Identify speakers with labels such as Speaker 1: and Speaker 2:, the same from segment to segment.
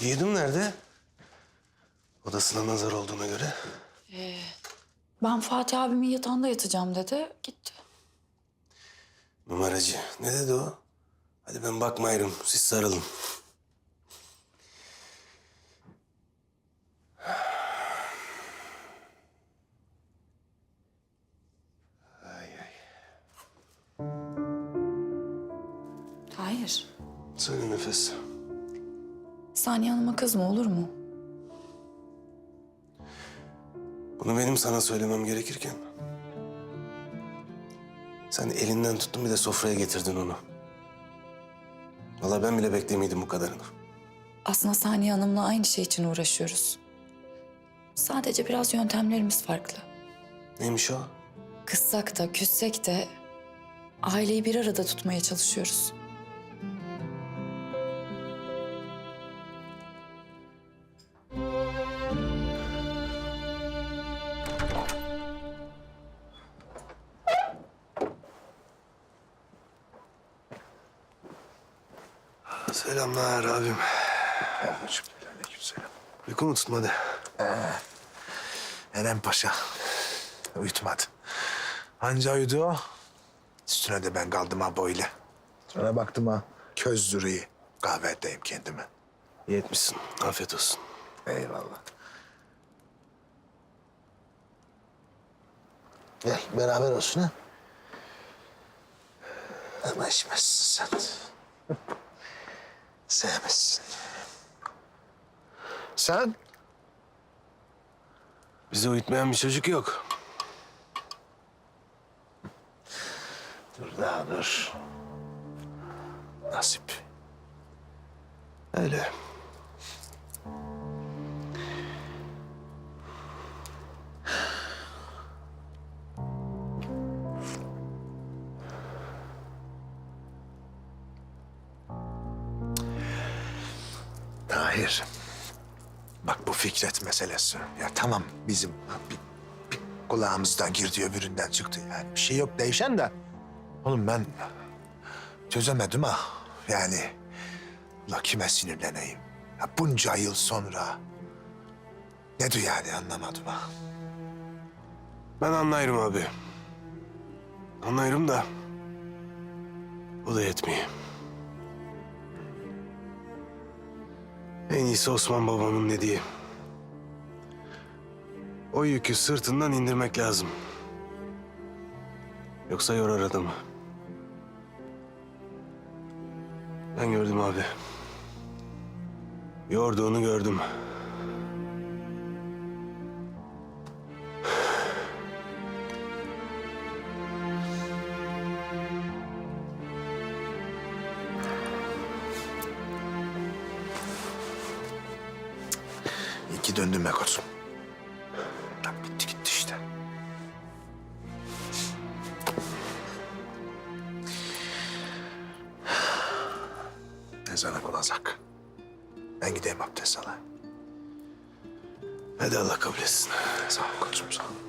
Speaker 1: Yiğidim nerede? Odasına nazar olduğuna göre.
Speaker 2: Ben Fatih abimin yatağında yatacağım dedi. Gitti.
Speaker 1: Numaracı. Ne dedi o? Hadi ben bakmayırım. Siz sarılın. Ay ay.
Speaker 2: Hayır.
Speaker 1: Söyle nefes.
Speaker 2: Saniye Hanım'a kızma olur mu?
Speaker 1: Bunu benim sana söylemem gerekirken... ...sen elinden tuttun bir de sofraya getirdin onu. Vallahi ben bile beklemiyordum bu kadarını.
Speaker 2: Aslında Saniye Hanım'la aynı şey için uğraşıyoruz. Sadece biraz yöntemlerimiz farklı.
Speaker 1: Neymiş o?
Speaker 2: Kızsak da küssek de aileyi bir arada tutmaya çalışıyoruz.
Speaker 1: Selamlar abim.
Speaker 3: Aleykümselam.
Speaker 1: Uyku mu tutmadı?
Speaker 3: Eren Paşa uyutmadı. Anca uyudu o. Üstüne de ben kaldım ha böyle. Sonra baktım ha köz duruyor. Kahvedeyim kendime.
Speaker 1: İyi etmişsin. Afiyet olsun.
Speaker 3: Eyvallah. Gel beraber olsun ha. İçmezsin sen. Sevmezsin. Sen?
Speaker 1: Bizi uyutmayan bir çocuk yok.
Speaker 3: Dur daha dur. Nasip.
Speaker 1: Öyle.
Speaker 3: Tahir. Bak bu Fikret meselesi. Ya tamam bizim bir, bir kulağımızdan girdi öbüründen çıktı. Yani bir şey yok değişen de. Oğlum ben çözemedim ha. Yani la kime sinirleneyim? Ya bunca yıl sonra. Ne yani anlamadım ha.
Speaker 1: Ben anlayırım abi. Anlayırım da... ...o da yetmiyor. En iyisi Osman babamın dediği. O yükü sırtından indirmek lazım. Yoksa yorar adamı. Ben gördüm abi. Yorduğunu gördüm.
Speaker 3: Ki döndüm be koçum. Lan bitti gitti işte. Ezana olacak. Ben gideyim abdest alayım.
Speaker 1: Hadi Allah kabul etsin.
Speaker 3: Sağ ol koçum sağ ol.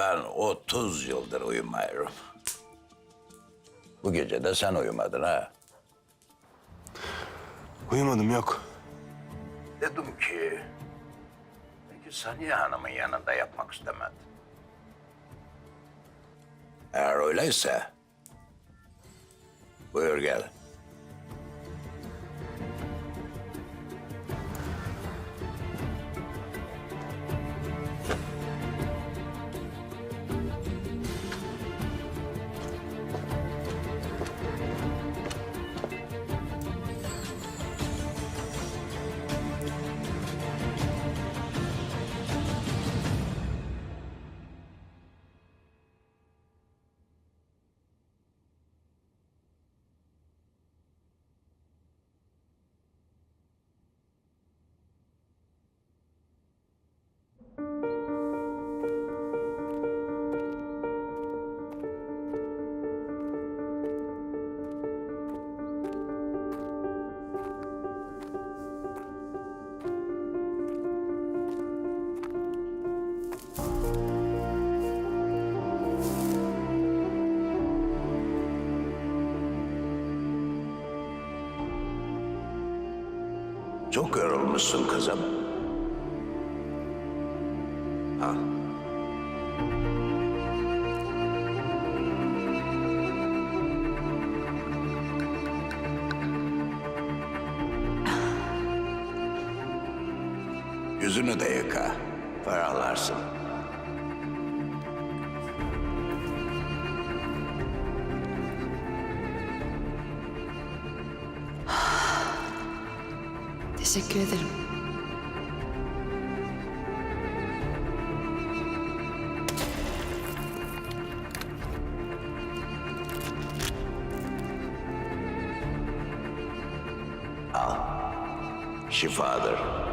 Speaker 4: Ben 30 yıldır uyumuyorum. Bu gece de sen uyumadın ha.
Speaker 1: Uyumadım yok.
Speaker 4: Dedim ki... Peki Saniye Hanım'ın yanında yapmak istemedin. Eğer öyleyse... Buyur gel. Çok yorulmuşsun kızım. Al. Yüzünü de yıka. Ferahlarsın.
Speaker 2: Teşekkür ederim.
Speaker 4: Şifadır.